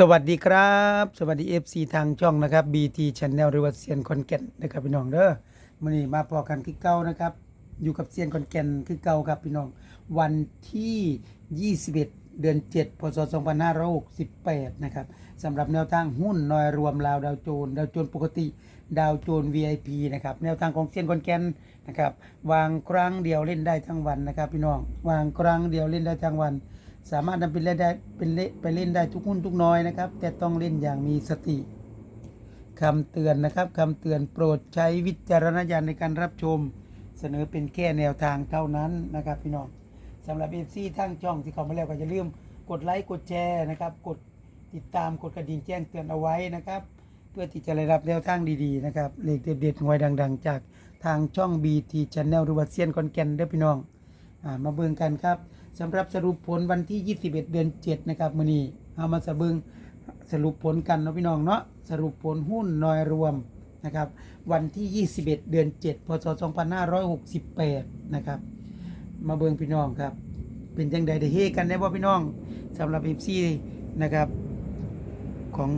สวัสดีครับ สวัสดี FC ทางช่องนะครับ BT Channel หรือว่าเซียนคอนแก่นนะครับพี่น้องเด้อมื้อนี้มาพอกันคือเก่านะครับ อยู่กับเซียนคอนแก่นคือเก่าครับพี่น้อง วันที่ 21 เดือน 7 พศ 2568 นะครับสำหรับแนวทางหุ้นนอยรวมลาวดาวโจน ดาวโจนปกติดาวโจน VIP นะครับแนวทางของเซียนคอนแก่นนะครับวางครั้งเดียวเล่นได้ทั้งวันนะครับพี่น้องวางครั้งเดียวเล่นได้ทั้งวัน สามารถนำไปเล่นได้เป็นเล่นไปเล่นได้ทุกหุ้นทุกน้อยนะครับ แต่ต้องเล่นอย่างมีสติคำเตือนนะครับคำเตือนโปรดใช้วิจารณญาณในการรับชม เสนอเป็นแค่แนวทางเท่านั้นนะครับพี่น้องสำหรับเอฟซีทั้งช่องที่เขามาแล้วก็อย่าลืมกดไลค์กดแชร์นะครับ กดติดตามกดกระดิ่งแจ้งเตือนเอาไว้นะครับ เพื่อที่จะได้รับแนวทางดีๆนะครับเลขเด็ดๆหวยดัง ๆ จากทางช่อง BT Channel หรือว่าเซียนคอนแกนเด้อพี่น้องอมาเบิ่งกันครับ สำหรับสรุปผลวันที่ 21 เดือน7นะครับมื้อนี้เอามาสะเบิงสรุปผลกันเนาะพี่น้องเนาะสรุปผลหุ้นน้อยรวมนะครับวันที่ 21 เดือน 7 พศ 2568 นะครับ มาเบิงพี่น้องครับ เป็นจังใดได้เฮกันได้บ่พี่น้องสำหรับ FC นะครับของ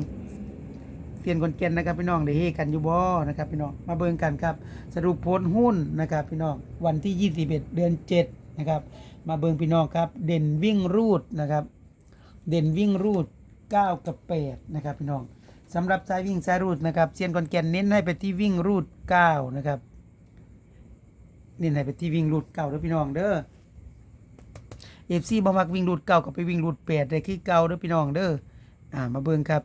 เซียนคนเกนนะครับพี่น้องได้เฮกันอยู่บ่นะครับพี่น้องมาเบิงกันครับ สรุปผลหุ้นนะครับพี่น้องวันที่ 21 เดือน 7 นะครับ มาเบิงพี่น้องครับ เด่นวิ่งรูดนะครับ เด่นวิ่งรูด 9 กับ8นะครับพี่น้องสำหรับสายวิ่งสายรูดนะครับเซียนคอนแกนเน้นให้ไปที่วิ่งรูด 9 นะครับเน้นให้ไปที่วิ่งรูด9เด้อพี่น้องเด้อเอฟซีบ่มักวิ่งรูดเก่ากับไปวิ่งรูดแปดได้คือเก่าเด้อพี่น้องเด้ออ่ามาเบิ่งครับ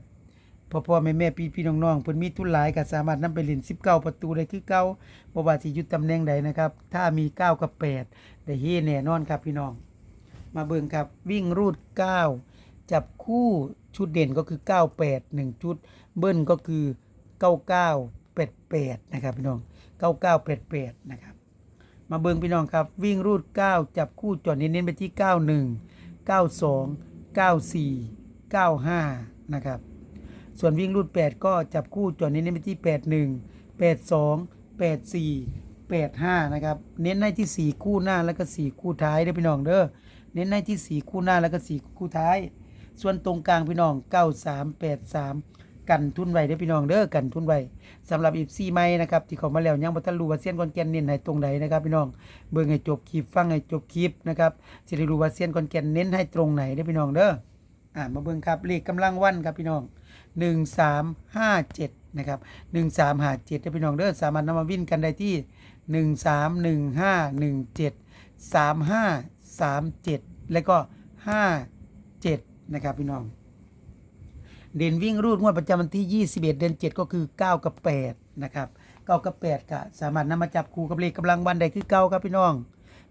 พ่อพ่อแม่แม่พี่พี่น้องน้องเพิ่นมีทุนหลายก็สามารถนำไปเล่น19 ประตูได้คือเก่าบ่ว่าสิอยู่ตำแหน่งใดนะครับ ถ้ามี 9 กับ 8 ได้เฮแน่นอนครับพี่น้อง มาเบิ่งครับวิ่งรูด 9 จับคู่ชุดเด่นก็คือ 98 1 ชุด เบิ้ลก็คือ 99 88 นะครับพี่น้อง 99 88 นะครับ มาเบิ่งพี่น้องครับวิ่งรูด 9 จับคู่จอดเน้นๆไปที่ 91 92 94 95 นะครับ ส่วนวิ่งรูด 8 ก็จับคู่จอดเน้นๆไปที่ 81 82 84 85 นะครับ เน้นในที่ 4 คู่หน้าแล้วก็ 4 คู่ท้ายเด้พี่น้องเด้อ เน้นในที่ 4 คู่หน้าแล้วก็ 4 คู่ท้าย ส่วนตรงกลางพี่น้อง 93 83กันทุนไว้เด้อพี่น้องเด้อกันทุนไว้สำหรับอีฟซีไม้นะครับที่เขามาแล้วยังบ่ทันรู้ว่าเส้นคอนแกนเน้นให้ตรงใดนนะครับพี่น้องเบิ่งให้จบคลิปฟังให้จบคลิปนะครับสิได้รู้ว่าเส้นคอนแกนเน้นให้ตรงไหนเด้อพี่น้องเด้ออ่ามาเบิ่งครับเลขกำลังวันครับพี่น้อง 1357นะครับ1357เด้อพี่น้องเด้อสามารถนำมาวิ่นกันได้ที่ 131517 3537 แล้วก็ 57 นะครับพี่น้องเด่นวิ่งรูดงวดประจำวันที่ 21 เดือน 7 ก็คือ 9 กับ 8 นะครับ 9 กับ 8ก็สามารถนำมาจับคู่กับเลขกำลังวันได้คือเก้าครับพี่น้อง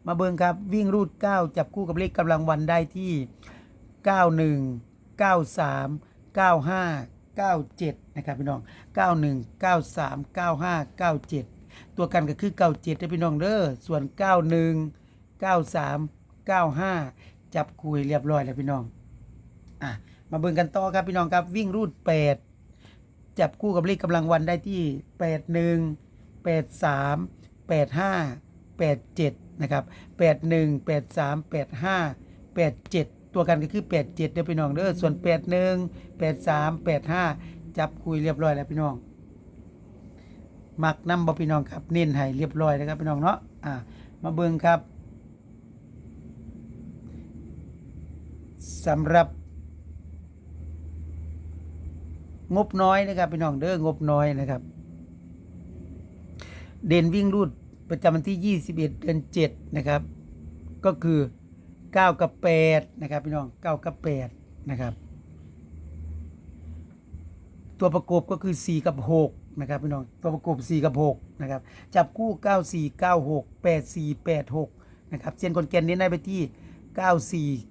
มาเบิ่งครับวิ่งรูด 9 จับคู่กับเลขกำลังวันได้ที่ 91 93 95 97 นะครับพี่น้อง 91 93 95 97 ตัวกันก็คือ 97ได้อพี่น้องเด้อส่วน 91 93 95 จับคุยเรียบร้อยแล้วพี่น้องอะมาเบิ่งกันต่อครับพี่น้องครับวิ่งรูด 8 จับคู่กับเลขกำลังวันได้ที่ 81 83 85 87 นะครับ 81 83 85 87 ตัวกันก็คือ 87เด้อพี่น้องเด้อส่วน 81 83 85 จับคุยเรียบร้อยแล้วพี่น้อง มักนำบ่พี่น้องครับเน้นให้เรียบร้อยนะครับพี่น้องเนาะอะมาเบิ่งครับสำหรับ งบน้อยนะครับพี่น้องเด้องบน้อยนะครับ เด่นวิ่งรูดประจำวันที่ 21 เดือน7นะครับ ก็คือ 9กับ8นะครับพี่น้อง9กับ8นะครับ ตัวประกบก็คือ4กับ6นะครับพี่น้องตัวประกบ4กับ6นะครับจับคู่9 4 9 6 8 4 8 6นะครับเซียนคนแกนเน้นได้ไปที่94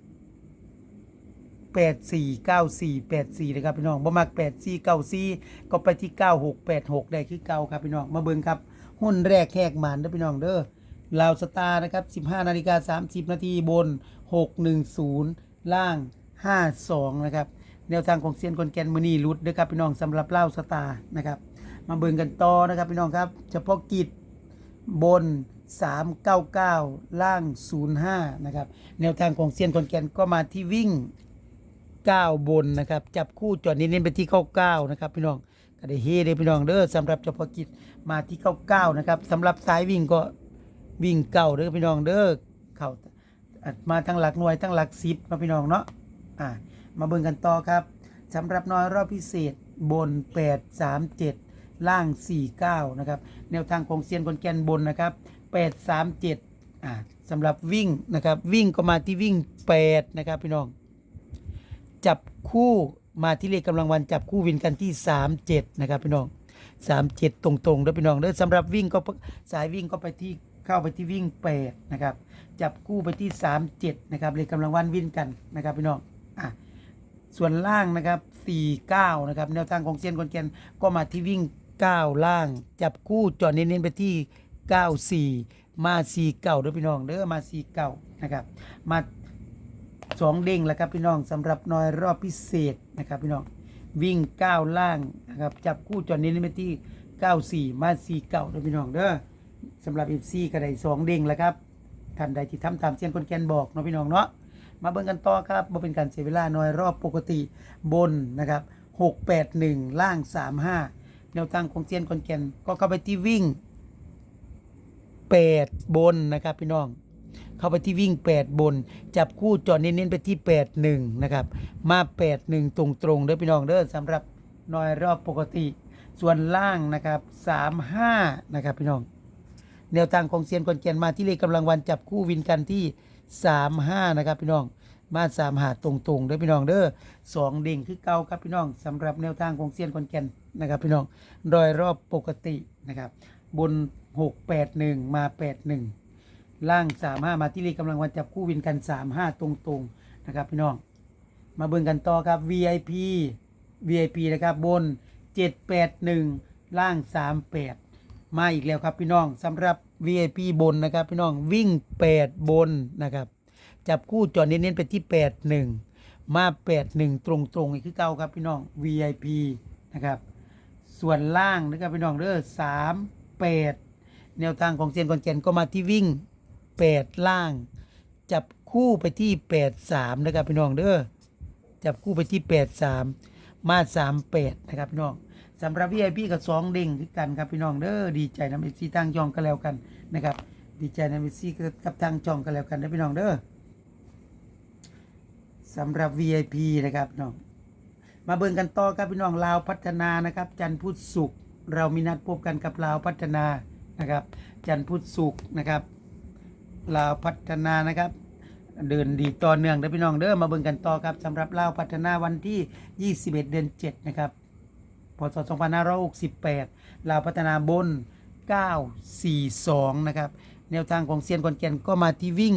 แปดสี่เก้าสี่แปดสี่นะครับพี่น้องบ่มักแปดสี่เก้าสี่ก็ไปที่เก้าหกแปดหกได้คือเก้าครับพี่น้องมาเบิ่งครับหุ้นแรกแหกหมานเด้อพี่น้องเด้อ ลาวสตาร์นะครับสิบห้านาฬิกาสามสิบนาทีบนหกหนึ่งศูนย์ล่างห้าสองนะครับ แนวทางของเซียนคนแกนมือนีรุดด้อครับพี่น้องสำหรับลาวสตาร์นะครับ มาเบิ่งกันต่อนะครับพี่น้องครับ เฉพาะกิจบน 399 ล่าง 05 นะครับ แนวทางของเซียนคนแกนก็มาที่วิ่ง 9 บนนะครับ จับคู่จอดเน้นๆไปที่99นะครับพี่น้องก็ได้เฮเลยพี่น้องเด้อสำหรับเฉพาะกิจมาที่99นะครับสำหรับสายวิ่งก็ วิ่งเก่าเด้อพี่น้องเด้อเข้ามาทั้งหลักหน่วยทั้งหลักสิบนะพี่น้องเนาะอ่ามาเบิ่งกันต่อครับสำหรับน้อยรอบพิเศษบน 8 3 7 ล่าง 49 นะครับ แนวทางของเซียนคนแกนบนนะครับ 8 3 7 อ่าสำหรับวิ่งนะครับ วิ่งก็มาที่วิ่ง 8 นะครับพี่น้อง จับคู่มาที่เลขกำลังวันจับคู่วินกันที่ 37 นะครับพี่น้อง 37 ตรงๆเด้อพี่น้องเด้อสำหรับวิ่งก็สายวิ่งก็ไปที่ เข้าไปที่วิ่ง8นะครับ จับคู่ไปที่37นะครับเลขกำลังวันวิ่งกันนะครับพี่น้องอะส่วนล่างนะครับ49นะครับแนวทางของเซียนคนแกนก็มาที่วิ่ง9ล่าง จับคู่จอดเน้นๆไปที่94มา49ด้วยพี่น้องเด้อมา49นะครับ มา2เด้งแล้วครับพี่น้องสำหรับน้อยรอบพิเศษนะครับพี่น้องวิ่ง9ล่างนะครับจับคู่จอดเน้นๆไปที่94มา49ด้วยพี่น้องเด้อ สำหรับ FC ก็ได้2เด้งแล้วครับท่านใดที่ทำตามเซียนคนแกนบอกเนาะพี่น้องเนาะมาเบิ่งกันต่อครับมาเป็นการเสียเวลาน้อยรอบปกติบนนะครับ681 ล่าง 35 แนวทางของเซียนคนแกนก็เข้าไปที่วิ่ง 8 บนนะครับพี่น้อง เข้าไปที่วิ่ง 8 บน จับคู่จอดเน้นๆไปที่ 81 นะครับ มา 81 ตรงๆเด้อพี่น้องเด้อสำหรับน้อยรอบปกติ ส่วนล่างนะครับ 35 นะครับพี่น้อง แนวทางของเซียนคอนแกนมาที่เลขกำลังวันจับคู่วินกันที่ 35 นะครับพี่น้องมาสามหาตรงๆเด้อพี่น้องเด้อสองเด้งคือเก่าครับพี่น้องสำหรับแนวทางของเซียนคอนแกนนะครับพี่น้องโดยรอบปกตินะครับ บน 681 มา 81 ล่าง 35 มาที่เลขกำลังวันจับคู่วินกัน 35 ตรงๆนะครับพี่น้อง มาเบิ่งกันต่อครับ VIP VIP นะครับบน 781 ล่าง 38 มาอีกแล้วครับพี่น้องสำหรับ VIP บนนะครับพี่น้องวิ่ง 8 บนนะครับ จับคู่จอดเน้นๆไปที่ 81 มา 81 ตรงๆอีกคือเก่าครับพี่น้อง VIP นะครับ ส่วนล่างนะครับพี่น้องเด้อ3 8แนวทางของเซียนคอนแกนก็มาที่วิ่ง 8 ล่าง จับคู่ไปที่ 83 นะครับพี่น้องเด้อจับคู่ไปที่ 83 มา 38 นะครับพี่น้อง สำหรับ VIP กับ2เด้งคือกันครับพี่น้องเด้อดีใจนำเอฟซีทางจองกันแล้วกันนะครับ ดีใจนำเอฟซีกับทางจองกันแล้วกันนะพี่น้องเด้อสำหรับ VIP นะครับน้องมาเบิ่งกันต่อครับพี่น้องลาวพัฒนานะครับ จันพุทธศุกร์เรามีนัดพบกันกับลาวพัฒนานะครับ จันพุทธศุกร์นะครับลาวพัฒนานะครับ เดินดีต่อเนื่องเด้อพี่น้องเด้อมาเบิ่งกันต่อครับสำหรับลาวพัฒนาวันที่ 21 เดือน7นะครับ ศ 2568 ลาวพัฒนาบน 942 นะครับ แนวทางของเซียนคอนแกนก็มาที่วิ่ง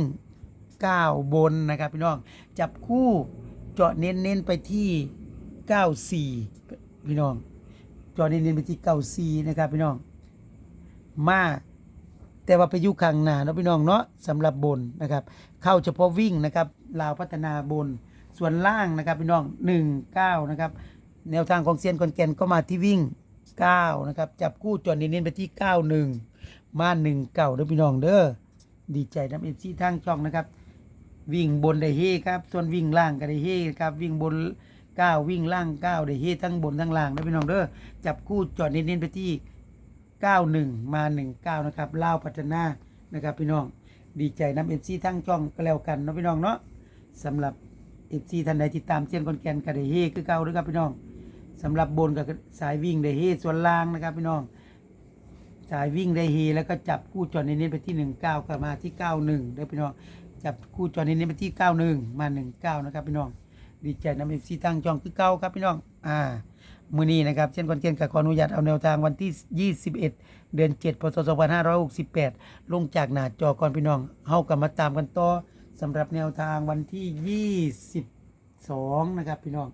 9 บนนะครับพี่น้อง จับคู่เจาะเน้นๆไปที่ 94 พี่น้องเจาะเน้นๆไปที่ 94 นะครับพี่น้อง มาแต่ว่าไปอยู่ข้างหน้าเนาะพี่น้องเนาะสำหรับบนนะครับ เข้าเฉพาะวิ่งนะครับลาวพัฒนาบนส่วนล่างนะครับพี่น้อง 1 9 นะครับ แนวทางของเซียนคอนแกนก็มาที่วิ่ง 9 นะครับ จับคู่จอดเน้นๆไปที่ 91 มา1 9เด้อพี่น้องเด้อดีใจน้ำเอฟซีทางช่องนะครับ วิ่งบนได้เฮครับ ส่วนวิ่งล่างก็ได้เฮครับ วิ่งบน 9 วิ่งล่าง 9 ได้เฮทั้งบนทั้งล่างนะพี่น้องเด้อจับคู่จอดเน้นๆไปที่ 91 มา 19 นะครับลาวพัฒนานะครับพี่น้องดีใจน้ำเอฟซีทั้งช่องก็แล้วกันเนาะพี่น้องเนาะสำหรับเอฟซีท่านใดติดตามเซียนคอนแกนก็ได้เฮคือเก่าเด้วยครับพี่น้อง สำหรับบนกับสายวิ่งได้เฮส่วนล่างนะครับพี่น้อง สายวิ่งได้เฮแล้วก็จับคู่จอดเน้นไปที่19ก็มาที่ 91เด้อพี่น้องจับคู่จอดเน้นไปที่ 91 มา 19 นะครับพี่น้อง ดีใจน้ำเอฟซีตั้งจองคือเก่าครับพี่น้อง อ่ามือนี้นะครับเช่นคอนเทนต์กับขออนุญาตเอาแนวทางวันที่ 21 เดือน 7 พศ 2568 ลงจากหน้าจอก่อนพี่น้องเฮากลับมาตามกันต่อสำหรับแนวทางวันที่ 22 นะครับพี่น้อง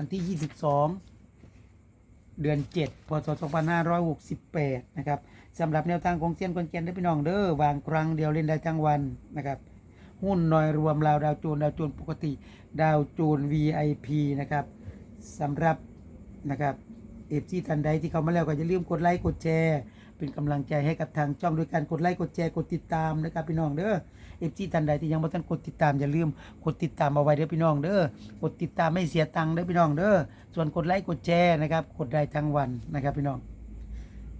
วันที่ 22 เดือน 7พศ2568 นะครับสำหรับแนวทางของเซียนคนเทนต์ได้พี่น้องเด้อวางครั้งเดียวเล่นได้ทั้งวันนะครับหุ้นน้อยรวมราวดาวจูนดาวจูนปกติ ดาวจูน VIP นะครับสำหรับนะครับ เอฟซีทันใดที่เขามาแล้วก็อย่าลืมกดไลค์กดแชร์เป็นกำลังใจให้กับทางช่องโดยการกดไลค์กดแชร์กดติดตามนะครับพี่น้องเด้อเอฟซีท่านใดที่ยังบ่ทันกดติดตามอย่าลืมกดติดตามเอาไว้เด้อพี่น้องเด้อกดติดตามไม่เสียตังค์เด้อพี่น้องเด้อส่วนกดไลค์กดแชร์นะครับกดได้ทั้งวันนะครับพี่น้อง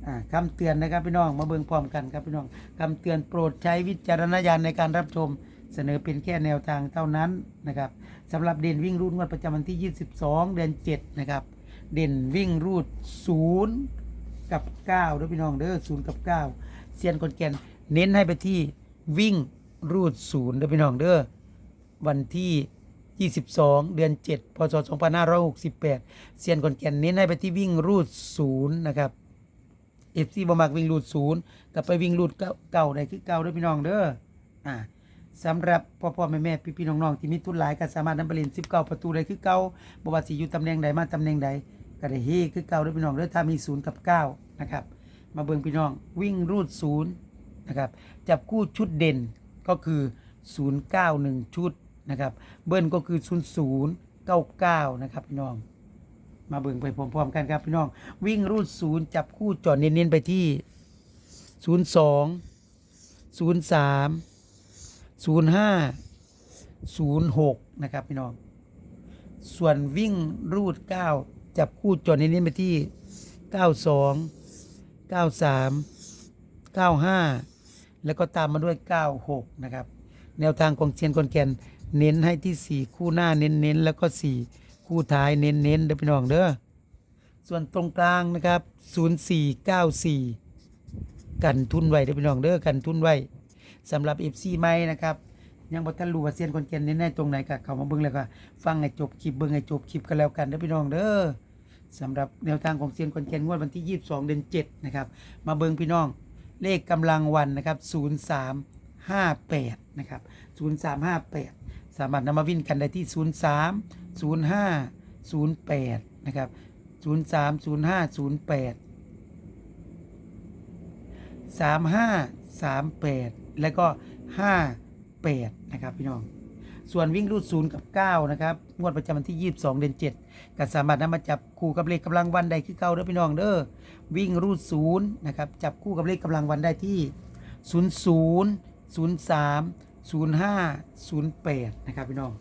อ่าคำเตือนนะครับพี่น้องมาเบิ่งพร้อมกันครับพี่น้องคำเตือนโปรดใช้วิจารณญาณในการรับชมเสนอเป็นแค่แนวทางเท่านั้นนะครับสำหรับเด่นวิ่งรูดงวดประจำวันที่ 22 เดือน 7 นะครับ เด่นวิ่งรูด0กับ9ด้วยพี่น้องเด้อ0กับ9เซียนคนแก่นเน้นให้ไปที่วิ่งรูด0ด้วยพี่น้องเด้อวันที่ 22 เดือน 7 พศ 2568 เซียนคนแก่นเน้นให้ไปที่วิ่งรูด0นะครับเอฟซีบมักวิ่งรูด0กับไปวิ่งรูดเก่าได้คือเก่าด้วยพี่น้องเด้ออ่าสำหรับพ่อพ่อแม่แม่พี่พี่น้องๆที่มีทุนหลายก็สามารถนำไปเล่น19 ประตูได้คือเก่าบ่ว่าสิอยู่ตำแหน่งใดมาตำแหน่งใด ก็ได้เฮคือเก่าด้อพี่น้องเด้อถ้ามี0กับ9นะครับ มาเบิ่งพี่น้องวิ่งรูด0นย์นะครับจับคู่ชุดเด่นก็คือ 091 ชุดนะครับ เบิ้ลก็คือ 0099 นะครับพี่น้อง มาเบิ่งไปพร้อมๆกันครับพี่น้อง วิ่งรูด0จับคู่จอดเน้นๆไปที่ 02 03ศูนย์ห้าศูนย์หกนะครับพี่น้อง ส่วนวิ่งรูดเก้า จับคู่จอดนี้ไปที่เก้าสองเก้าสามเก้าห้าแล้วก็ตามมาด้วยเก้าหกนะครับ แนวทางของเชียนคอนแกนเน้นให้ที่สี่คู่หน้าเน้นๆแล้วก็สี่คู่ท้ายเน้นๆเด้อพี่น้องเด้อส่วนตรงกลางนะครับศูนย์สี่เก้าสี่กันทุนไว้เด้อพี่น้องเด้อกันทุนไว้สำหรับ FC ใหม่นะครับยังบ่ทันรู้ว่าเซียนคนเกียนเน้นในตรงไหนก็เข้ามาเบิ่งแล้วก็ฟังให้จบคลิปเบิ่งให้จบคลิปกันแล้วกันเด้อพี่น้องเด้อ สำหรับแนวทางของเซียนคนเกียนงวดวันที่ 22 เดือน 7 นะครับ มาเบิงพี่น้องเลขกำลังวันนะครับ 0358 นะครับ 0358 สามารถนำมาวิ่นกันได้ที่ 03 05 08 นะครับ 03 05 08สามห้าสามแล้วก็ห้าแปดนะครับพี่น้อง ส่วนวิ่งรูดศูนย์กับเก้านะครับ งวดประจำวันที่ยี่สิบสองเดือนเจ็ด ก็สามารถนำมาจับคู่กับเลขกำลังวันได้คือเก้าเด้อพี่น้องเด้อวิ่งรูดศูนย์นะครับจับคู่กับเลขกำลังวันได้ที่ศูนย์ศูนย์ศูนย์สามศูนย์ห้าศูนย์แปดนะครับพี่น้อง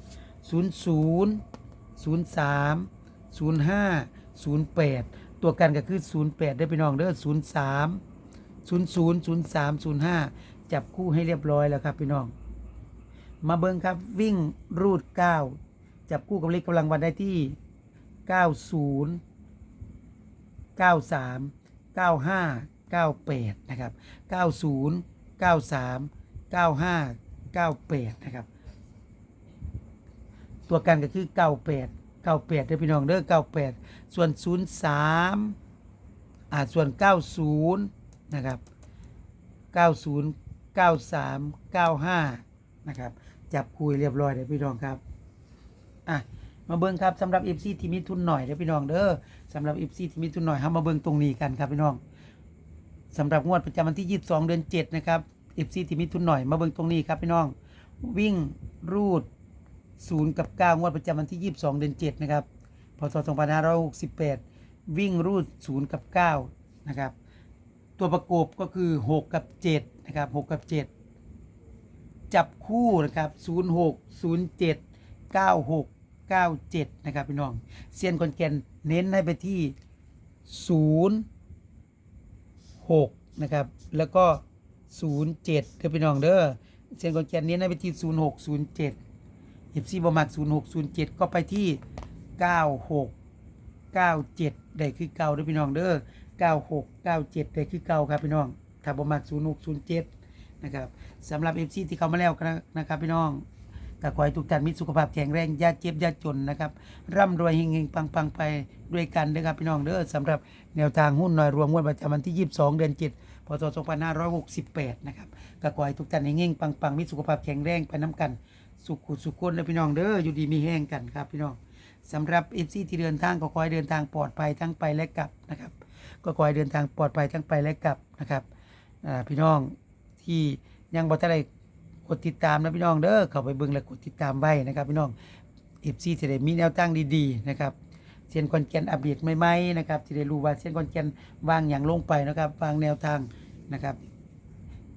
ศูนย์ศูนย์ศูนย์สามศูนย์ห้าศูนย์แปดตัวกันก็คือศูนย์แปดเด้พี่น้องเด้อศูนย์สามศูนย์ศูนย์ศูนย์สามศูนย์ห้าจับคู่ให้เรียบร้อยแล้วครับพี่น้อง มาเบิ้งครับวิ่งรูดเก้าจับคู่กับเลขกำลังวันได้ที่ เก้าศูนย์เก้าสามเก้าห้าเก้าแปดนะครับเก้าศูนย์เก้าสามเก้าห้าเก้าแปดนะครับตัวกันก็คือเก้าแปดเก้าแปดเด้อพี่น้องเด้อเก้าแปดส่วนศูนย์สามอ่าส่วนเก้าศูนย์นะครับ90 93 95นะครับจับคุยเรียบร้อยเด้อพี่น้องครับอะ มาเบิ่งครับสำหรับ FC ที่มีทุนหน่อยเด้อพี่น้องเด้อสำหรับ FC ที่มีทุนหน่อยเฮามาเบิ่งตรงนี้กันครับพี่น้องสำหรับงวดประจำวันที่ 22 เดือน 7 นะครับ FC ที่มีทุนหน่อยมาเบิ่งตรงนี้ครับพี่น้อง วิ่งรูด 0 กับ 9 งวดประจำวันที่ 22 เดือน 7 นะครับ พศ 2568 วิ่งรูด 0 กับ 9 นะครับ ตัวประกบก็คือ 6 กับ 7 นะครับ 6 กับ 7 จับคู่นะครับ 06 07 96 97 นะครับพี่น้องเซียนคอนแกนเน้นให้ไปที่ 0 6 นะครับ แล้วก็ 07เด้อพี่น้องเด้อเซียนคอนแกนเน้นให้ไปที่ 06 07เอฟซีบอมัก06 07 ก็ไปที่ 96 97 ได้คือเก่าเด้อพี่น้องเด้อ96 97 ได้คือเก่าครับพี่น้องถ้าบ่มัก06 07 นะครับสำหรับ FC ที่เข้ามาแล้วนะครับพี่น้อง ก็ขอให้ทุกท่านมีสุขภาพแข็งแรงอย่าเจ็บอย่าจนนะครับ ร่ำรวยเฮงๆปังๆไปด้วยกันเด้อครับพี่น้องเด้อสำหรับแนวทางหุ้นหน่อยรวมงวดประจำวันที่ 22 เดือน 7 พศ 2568 นะครับก็ขอให้ทุกท่านเฮงๆปังๆมีสุขภาพแข็งแรงไปน้ำกัน สุขสุขคนเลยพี่น้องเด้ออยู่ดีมีแห้งกันครับพี่น้องสำหรับ FC ที่เดินทางก็ขอให้เดินทางปลอดภัยทั้งไปและกลับนะครับ ก็ขอให้เดินทางปลอดภัยทั้งไปและกลับนะครับพี่น้องที่ยังบ่ทันได้ กดติดตามนะพี่น้องเด้อเข้าไปเบิ่งและกดติดตามไว้นะครับ พี่น้อง FC จะได้มีแนวตั้งดีๆนะครับเซียนคอนแกนอัปเดตใหม่ๆนะครับจะได้รู้ว่าเซียนคอนแกนวางอย่างลงไปนะครับวางแนวทางนะครับ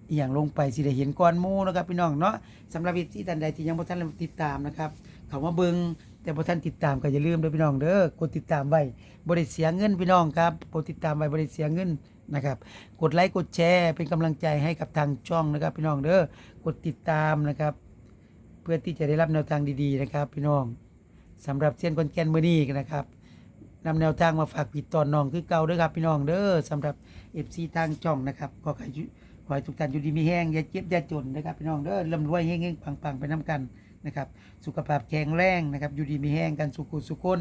อีหยังลงไปสิได้เห็นก่อนมูนะครับพี่น้องเนาะสำหรับที่ท่านใดที่ยังบ่ทันติดตามนะครับเข้ามาเบิ่งแต่บ่ทันติดตามก็อย่าลืมเด้อพี่น้องเด้อกดติดตามไว้บ่ได้เสียเงินพี่น้องครับกดติดตามไว้บ่ได้เสียเงิน นะครับ กดไลค์กดแชร์เป็นกำลังใจให้กับทางช่องนะครับ พี่น้องเด้อกดติดตามนะครับ เพื่อที่จะได้รับแนวทางดีๆนะครับ พี่น้องสำหรับเส้นคนแกนมือนี้นะครับนำแนวทางมาฝากปิดตอนน้องคือเก่าเด้อครับพี่น้องเด้อสำหรับเอฟซีทางช่องนะครับก็ขอให้อยู่ขอให้ทุกท่านอยู่ดีมีแห้งอย่าเจ็บอย่าจนนะครับพี่น้องเด้อร่ำรวยเฮงๆปังๆไปน้ำกันนะครับ สุขภาพแข็งแรงนะครับอยู่ดีมีแห้งกันสุขุสุขคน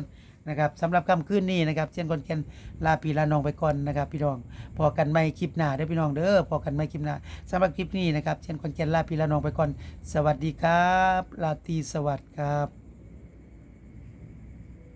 นะครับสำหรับค่ำคืนนี้นะครับเช่นคนเกนลาปีลาน้องไปก่อนนะครับ พี่น้องพอกันไม่คลิปหน้าเด้อพี่น้องเด้อพอกันไม่คลิปหน้าสำหรับคลิปนี้นะครับเช่นคนเกนลาปีลาน้องไปก่อน สวัสดีครับลาตีสวัสดีครับ